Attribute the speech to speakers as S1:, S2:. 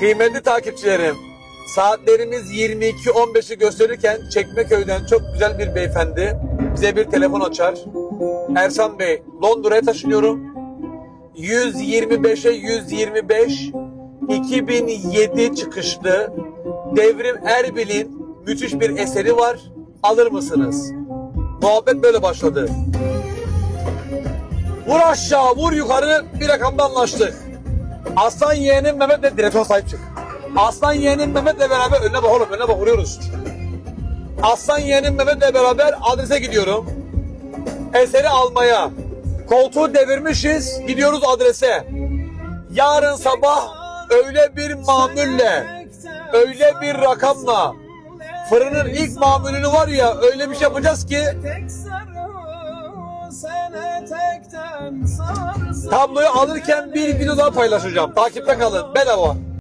S1: Kıymetli takipçilerim, saatlerimiz 22.15'i gösterirken Çekmeköy'den çok güzel bir beyefendi bize bir telefon açar. Ersan Bey, Londra'ya taşınıyorum. 125'e 125 2007 çıkışlı Devrim Erbil'in müthiş bir eseri var. Alır mısınız? Muhabbet böyle başladı. Vur aşağı, vur yukarı bir rakamda anlaştık. Aslan yeğenim Mehmet'le direktör sahip çık. Aslan yeğenim Mehmet'le beraber önüne bak oğlum önüne bak vuruyoruz. Aslan yeğenim Mehmet'le beraber adrese gidiyorum. Eseri almaya. Koltuğu devirmişiz gidiyoruz adrese. Yarın sabah öyle bir mamulle, öyle bir rakamla fırının ilk mamulünü var ya öyle bir şey yapacağız ki tabloyu alırken bir video daha paylaşacağım. Takipte kalın bedava.